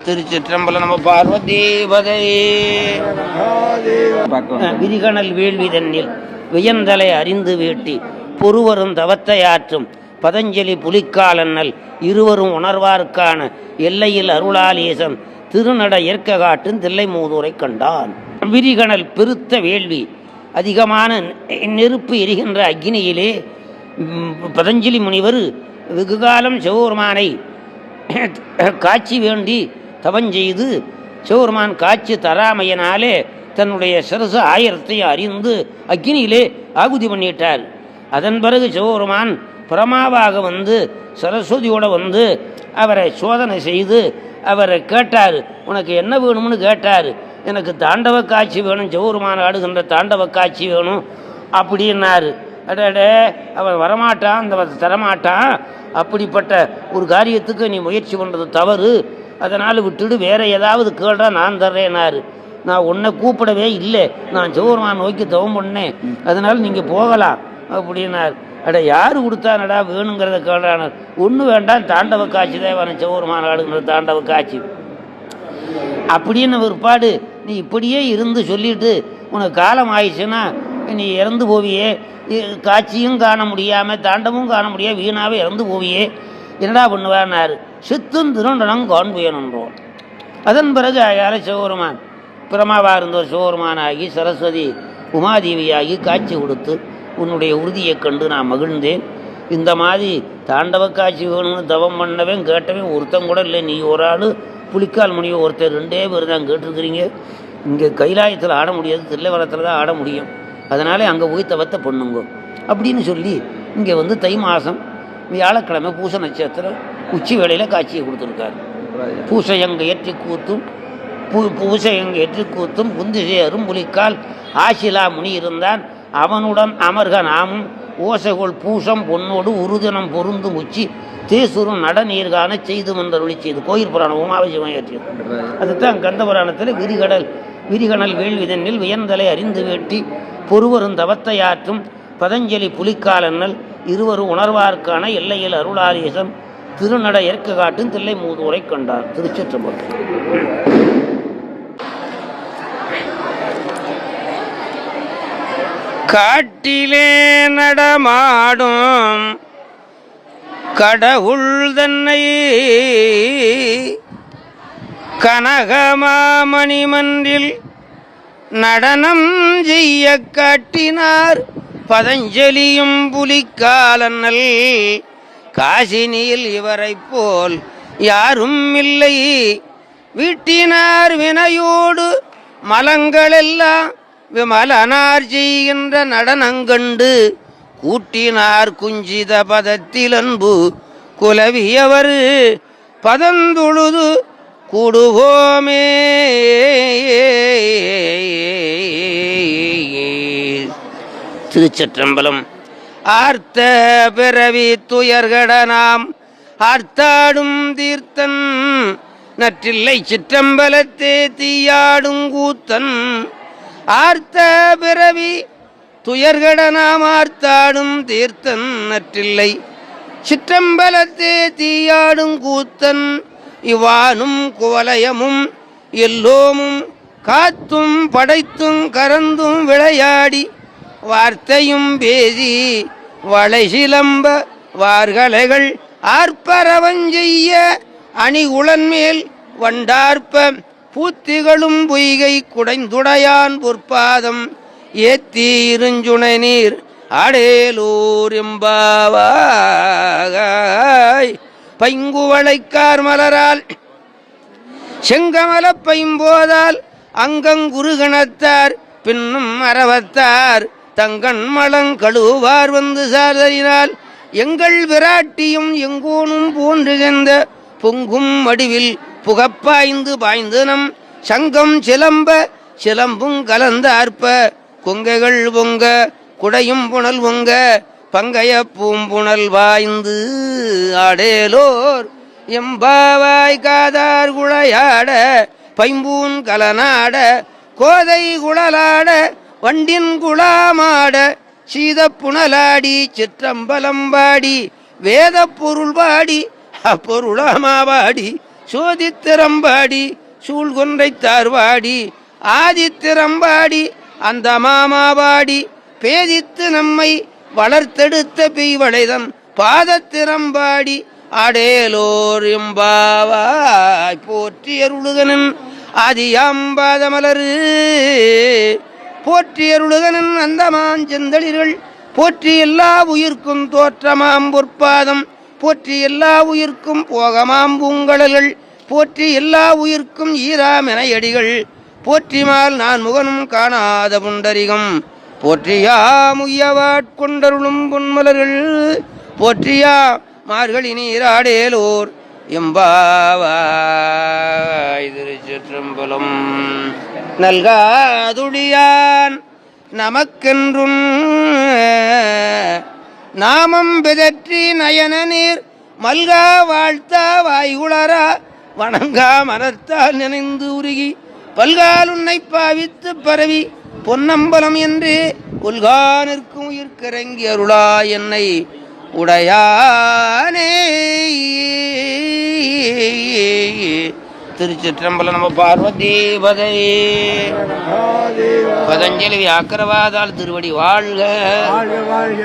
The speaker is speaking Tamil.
திருச்சிற்றம்பலம் நம்ம பார்வதீபதை. விதிகணல் வேள்வி தன்னில் வியந்தலை அறிந்து வேட்டி பொறுவரும் தவத்தையாற்றும் பதஞ்சலி புலிக்காலன்னல் இருவரும் உணர்வார்க்கான எல்லையில் அருளாலேசன் திருநட ஏற்க காட்டும் தில்லை மூதூரை கண்டான். விரிகணல் பெருத்த வேள்வி அதிகமான நெருப்பு எரிகின்ற அக்னியிலே பதஞ்சலி முனிவர் வெகுகாலம் சிவபெருமானை காட்சி வேண்டி தவஞ்செய்து சிவபெருமான் காட்சி தராமையினாலே தன்னுடைய சிரசு ஆயிரத்தை அறிந்து அக்னியிலே ஆகுதி பண்ணிட்டார். அதன் பிறகு சிவபெருமான் பிரமாவாக வந்து சரஸ்வதியோடு வந்து அவரை சோதனை செய்து அவரை கேட்டார் உனக்கு என்ன வேணும்னு கேட்டார். எனக்கு தாண்டவ காட்சி வேணும் சிவபெருமான் ஆடுகின்ற தாண்டவ காட்சி வேணும் அப்படின்னார். அடடே அவன் வரமாட்டான் அந்த தரமாட்டான். அப்படிப்பட்ட ஒரு காரியத்துக்கு நீ முயற்சி பண்ணுறது தவறு. அதனால் விட்டுடு வேற ஏதாவது கேள்றா நான் தர்றேனாரு நான் உன்னை கூப்பிடவே இல்லை. நான் சிவபெருமான் நோக்கி தவம் பண்ணேன். அதனால் நீங்கள் போகலாம் அப்படின்னார். அட யார் கொடுத்தானடா வேணுங்கிறத கேள்றானார் ஒன்று வேண்டாம் தாண்டவ காட்சி தான் வரேன் சிவபெருமான் ஆடுங்கிற தாண்டவ காட்சி. அப்படின்னு பிற்பாடு நீ இப்படியே இருந்து சொல்லிட்டு உனக்கு காலம் ஆயிடுச்சுன்னா நீ இறந்து போவியே. காட்சியும் காண முடியாமல் தாண்டமும் காண முடியாது வீணாகவே இறந்து போவியே. என்னடா பண்ணுவான்னாரு. சித்தும் திருண்டனம் காண்புயனன்றோம் அதன் பிறகு அயால சிவபெருமான் பிரமாவா இருந்தோர் சிவபெருமானாகி சரஸ்வதி உமாதேவியாகி காட்சி கொடுத்து உன்னுடைய உறுதியை கண்டு நான் மகிழ்ந்தேன். இந்த மாதிரி தாண்டவ காட்சி வேணும்னு தவம் பண்ணவன் கேட்டவன் ஒருத்தன் கூட இல்லை. நீ ஒரு ஆள் புலிக்கால் முடியும் ஒருத்தர் ரெண்டே பேர் தான் கேட்டிருக்கிறீங்க. இங்கே கைலாயத்தில் ஆட முடியாது தில்லைவரத்தில் தான் ஆட முடியும். அதனாலே அங்கே போய் தவத்தை பண்ணுங்க. அப்படின்னு சொல்லி இங்கே வந்து தை மாதம் வியாழக்கிழமை பூச நட்சத்திரம் உச்சி வேளையில் காட்சியை கொடுத்துருக்காரு. பூசையங்க ஏற்றி கூத்தும் பூ பூசையங்க ஏற்றி கூத்தும் புந்திசை அரும்புலிக்கால் ஆசிலா முனி இருந்தான். அவனுடன் அமர்க நாமும். ஓசைகோள் பூசம் பொன்னோடு உருதினம் பொருந்தும் உச்சி. தேசுரும் நடநீர்கான செய்து மன்றருளி செய்து. கோயில் புராணமும் அவசியமாக ஏற்றியது. அதுதான் கந்த புராணத்தில் விரிகடல் விரிகடல் வேள்விதனில் வியந்தலை அறிந்து வேட்டி. பொறுவரும் தவத்தையாற்றும் பதஞ்சலி புலிக்காலன்னல். இருவரும் உணர்வார்க்கான எல்லையில் அருளாரீசன் திருநட ஏற்க காட்டும் தில்லை மூதூரை கண்டார். திருச்சிற்றம்பலம். காட்டிலே நடமாடும் கடவுள் தன்னை கனகமாமணிமன்றில் நடனம் செய்ய காட்டினார். பதஞ்சலியும் புலிக்காலன்னல் காசினியில் இவரை போல் யாரும் இல்லை. வீட்டினார் வினையோடு மலங்களெல்லாம் விமலனார் செய்கின்ற நடனங்கண்டு கூட்டினார் குஞ்சித பதத்தில் அன்பு குலவியவர் பதந்துழுது கூடுவோமே. திருச்சற்றம்பலம். ஆர்த்த பிறவி துயர்கட நாம் ஆர்த்தாடும் தீர்த்தன் நற்றில்லை சிற்றம்பலத்தே தீயாடும் கூத்தன். ஆர்த்த பிறவி துயர்கட நாம் ஆர்த்தாடும் தீர்த்தன் நற்றில்லை சிற்றம்பலத்தே தீயாடும் கூத்தன். இவ்வானும் குவலயமும் எல்லோமும் காத்தும் படைத்தும் கறந்தும் விளையாடி வார்த்தையும் பேசி வளை சிலம்ப வார்கலைகள் ஆர்ப்பரவஞ்செய்ய அணிகுளன் மேல் வண்டார்ப்ப பூத்திகளும் பொய்கை குடைந்துடையான் பொற்பாதம் ஏத்தி இருஞ்சுனை நீர் அடேலூர் எம்பாவாய் பைங்குவளைக்கார் மலரால் செங்கமல பைம்போதால் அங்கங்குருகணத்தார் பின்னும் அறவத்தார் தங்கண் மலங்கழுவார் வந்து சாதறினால் எங்கள் விராட்டியும் எங்கோனும் போன்றுகின்ற பொங்கும் வடிவில் புகப்பாய்ந்து பாய்ந்து நம் சங்கம் சிலம்ப சிலம்பும் கலந்த அற்ப கொங்கைகள் பொங்க குடையும் புனல் பொங்க பங்கைய பூம்புணல் வாய்ந்து ஆடேலோர் எம்பாவாய் காதார் குழையாட பைம்பூன் கலனாட கோதை குழலாட வண்டின் குளாமாட சீத புனலாடி சிற்றம்பலம்பாடி வேத பொருள் பாடி அப்பொருளாமாவாடி சோதித்திரம்பாடி சூழ்கொன்றை தார்வாடி ஆதித்திரம்பாடி அந்த மாமாவாடி பேதித்து நம்மை வளர்த்தெடுத்த பெய்வளைதன் பாதத்திரம்பாடி அடேலோர் எம்பாவாய் போற்றி அருளுகனன் ஆதியாம்பாதமலரு போற்றி அருளுகனன் அந்தமான் செந்தளிர்கள். போற்றி எல்லா உயிர்க்கும் தோற்றமாம் பொற்பாதம். போற்றி எல்லா உயிர்க்கும் போகமாம் பூங்கடல்கள். போற்றி எல்லா உயிர்க்கும் ஈராமென அடிகள் போற்றிமால் நான் முகனும் காணாத புண்டரிகம். போற்றியா முய்யவாட்கொண்டருளும் பொன்மலர்கள். போற்றியா மார்கழி நீராடேலோர். எம்பாவாய் திருச்சிற்றம்பலம். நல்காதுடியான் நமக்கென்றும். நாமம் பிதற்றி நயன நீர் மல்கா வாழ்த்தா வாய்குளரா வணங்கா மனத்தால் நினைந்து உருகி பல்கால் உன்னை பாவித்து பரவி பொன்னம்பலம் என்று கொல்கா நிற்கும் உயிர்க்கிறங்கி அருளா என்னை உடையானே. திருச்சிற்றம்பலம் நம்ம பார்வதி பதை பதஞ்சலி வியாக்கரவாதால் திருவடி வாழ்க. வாழ்க வாழ்க.